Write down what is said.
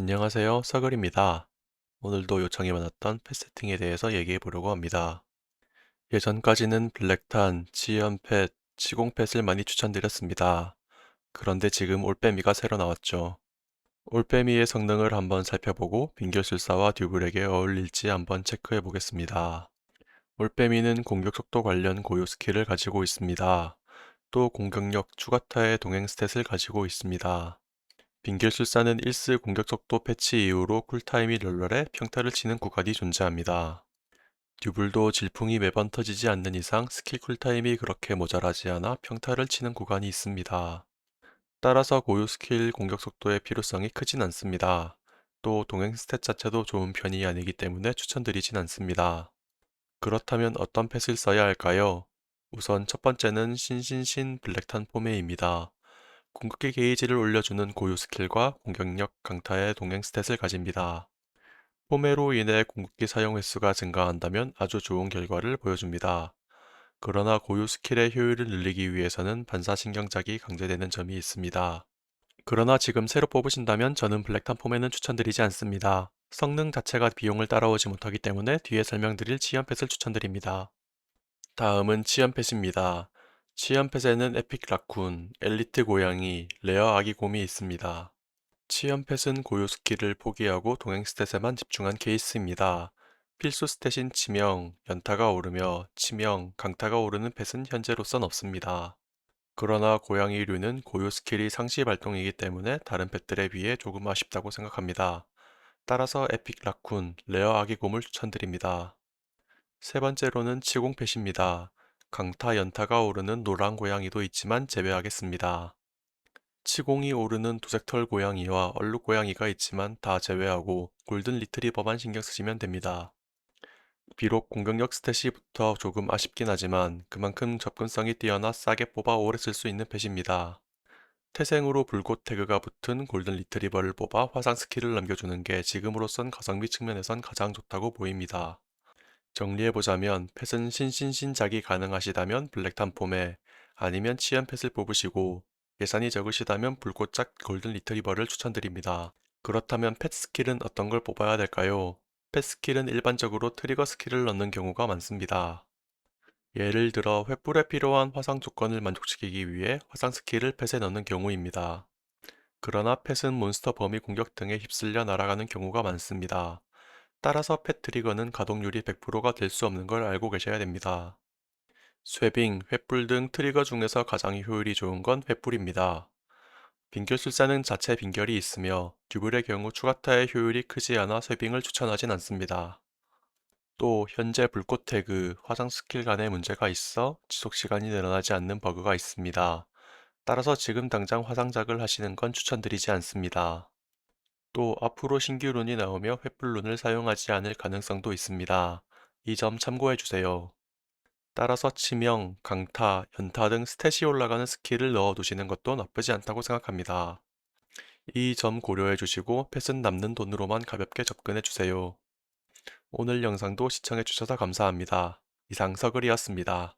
안녕하세요. 서글입니다. 오늘도 요청이 많았던 펫 세팅에 대해서 얘기해 보려고 합니다. 예전까지는 블랙탄, 치연펫, 치공펫을 많이 추천드렸습니다. 그런데 지금 올빼미가 새로 나왔죠. 올빼미의 성능을 한번 살펴보고 빙결술사와 듀블에게 어울릴지 한번 체크해 보겠습니다. 올빼미는 공격 속도 관련 고유 스킬을 가지고 있습니다. 또 공격력 추가타의 동행 스탯을 가지고 있습니다. 빙결술사는 1스 공격 속도 패치 이후로 쿨타임이 널널해 평타를 치는 구간이 존재합니다. 듀블도 질풍이 매번 터지지 않는 이상 스킬 쿨타임이 그렇게 모자라지 않아 평타를 치는 구간이 있습니다. 따라서 고유 스킬 공격 속도의 필요성이 크진 않습니다. 또 동행 스탯 자체도 좋은 편이 아니기 때문에 추천드리진 않습니다. 그렇다면 어떤 펫을 써야 할까요? 우선 첫 번째는 신신신 블랙탄 포메입니다. 궁극기 게이지를 올려주는 고유 스킬과 공격력 강타의 동행 스탯을 가집니다. 포메로 인해 궁극기 사용 횟수가 증가한다면 아주 좋은 결과를 보여줍니다. 그러나 고유 스킬의 효율을 늘리기 위해서는 반사신경작이 강제되는 점이 있습니다. 그러나 지금 새로 뽑으신다면 저는 블랙탄 포메는 추천드리지 않습니다. 성능 자체가 비용을 따라오지 못하기 때문에 뒤에 설명드릴 치연펫을 추천드립니다. 다음은 치연펫입니다. 치연펫에는 에픽 라쿤, 엘리트 고양이, 레어 아기 곰이 있습니다. 치연펫은 고유 스킬을 포기하고 동행 스탯에만 집중한 케이스입니다. 필수 스탯인 치명, 연타가 오르며 치명, 강타가 오르는 펫은 현재로선 없습니다. 그러나 고양이류는 고유 스킬이 상시 발동이기 때문에 다른 펫들에 비해 조금 아쉽다고 생각합니다. 따라서 에픽 라쿤, 레어 아기 곰을 추천드립니다. 세 번째로는 치공펫입니다. 강타 연타가 오르는 노란 고양이도 있지만 제외하겠습니다. 치공이 오르는 도색털 고양이와 얼룩 고양이가 있지만 다 제외하고 골든 리트리버만 신경 쓰시면 됩니다. 비록 공격력 스탯이부터 조금 아쉽긴 하지만 그만큼 접근성이 뛰어나 싸게 뽑아 오래 쓸 수 있는 펫입니다. 태생으로 불꽃 태그가 붙은 골든 리트리버를 뽑아 화상 스킬을 남겨주는 게 지금으로선 가성비 측면에선 가장 좋다고 보입니다. 정리해보자면 펫은 신신신작이 가능하시다면 블랙탄 폼에 아니면 치연 펫을 뽑으시고 예산이 적으시다면 불꽃짝 골든 리트리버를 추천드립니다. 그렇다면 펫 스킬은 어떤 걸 뽑아야 될까요? 펫 스킬은 일반적으로 트리거 스킬을 넣는 경우가 많습니다. 예를 들어 횃불에 필요한 화상 조건을 만족시키기 위해 화상 스킬을 펫에 넣는 경우입니다. 그러나 펫은 몬스터 범위 공격 등에 휩쓸려 날아가는 경우가 많습니다. 따라서 펫 트리거는 가동률이 100%가 될 수 없는 걸 알고 계셔야 됩니다. 쇠빙, 횃불 등 트리거 중에서 가장 효율이 좋은 건 횃불입니다. 빙결술사는 자체 빙결이 있으며 듀블의 경우 추가타의 효율이 크지 않아 쇠빙을 추천하진 않습니다. 또 현재 불꽃 태그, 화상 스킬 간에 문제가 있어 지속시간이 늘어나지 않는 버그가 있습니다. 따라서 지금 당장 화상작을 하시는 건 추천드리지 않습니다. 또 앞으로 신규 룬이 나오며 횃불룬을 사용하지 않을 가능성도 있습니다. 이 점 참고해 주세요. 따라서 치명, 강타, 연타 등 스탯이 올라가는 스킬을 넣어 두시는 것도 나쁘지 않다고 생각합니다. 이 점 고려해 주시고 펫은 남는 돈으로만 가볍게 접근해 주세요. 오늘 영상도 시청해 주셔서 감사합니다. 이상 서글이었습니다.